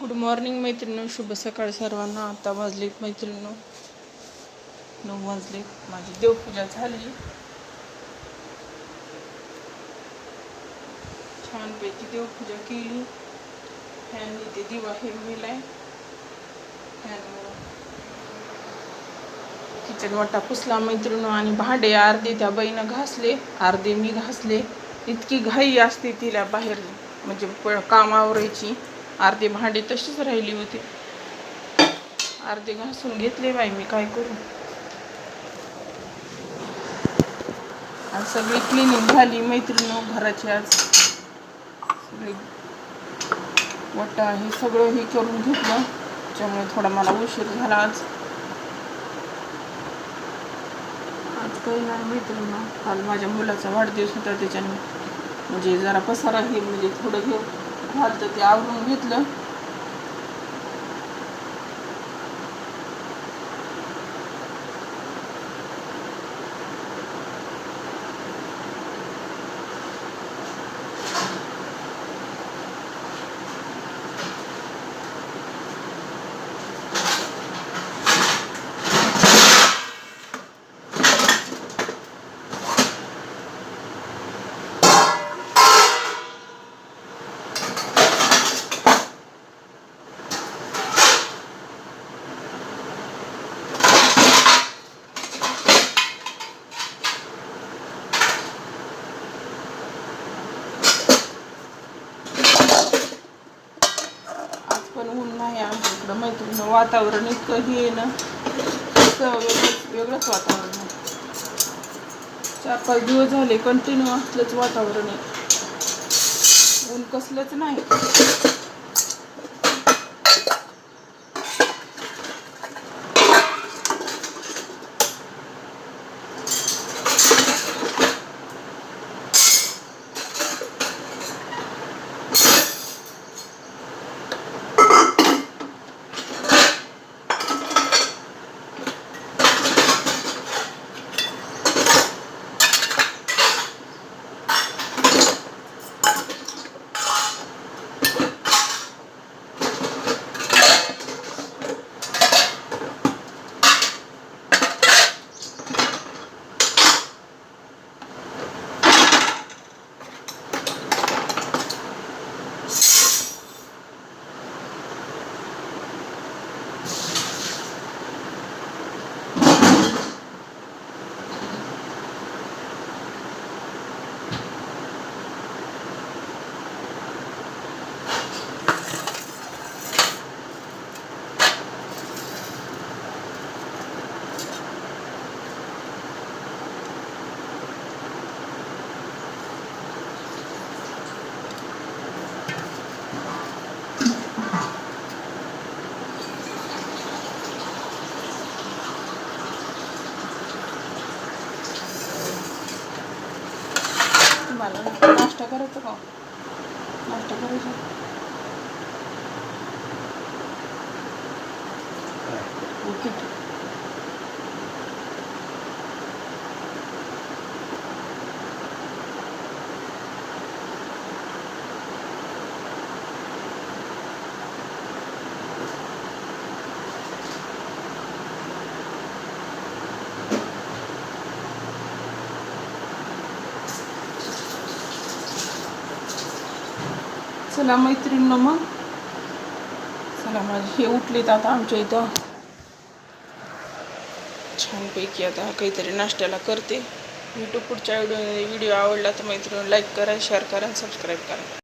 Good morning मैत्रिणी शुभ सकाळ सर्वांना. आता वाजलेत मैत्रिणी नऊ वाजले माझी देवपूजा झाली. छानपैकी देवपूजा केली. फॅन ते दिवा हे फॅन किचन वाटा पुसला मैत्रिणी आणि भांडे अर्धे त्या बाईनं घासले. अर्धे मी घासले. इतकी घाई असते तिला बाहेर. म्हणजे प- काम अर्धे भांडे तशीच राहिली होती. अर्धे घासून घेतले बाई मी काय करू? आज सगळी क्लिनिंग झाली मैत्रिणी घराची आज सगळी वटा हे सगळं हे करून घेतलं. त्यामुळे थोडा मला उशीर झाला आज. आज काही नाही मैत्रिणी. काल माझ्या मुलाचा वाढदिवस होता त्याच्याने. म्हणजे जरा पसारा हे म्हणजे थोडं घेऊ घालतं ते आवरून घेतलं आज पण ऊन नाही आमच्या मैत्रीण वातावरण इतकं हे आहे ना इतकं वेगळंच वेगळंच वातावरण आहे. चार पाच दिवस झाले कंटिन्यू असलंच वातावरण आहे. ऊन कसलंच नाही. ভালো। নষ্ট করে তো কম। নষ্ট করে ওকে चला मैत्रिणीनं मग. चला माझे हे उठलेत आता आमच्या इथं. छानपैकी आता काहीतरी नाश्त्याला करते. यूट्यूब पुढच्या व्हिडिओ व्हिडिओ आवडला तर मैत्रिणी लाईक करा शेअर करा सबस्क्राईब करा.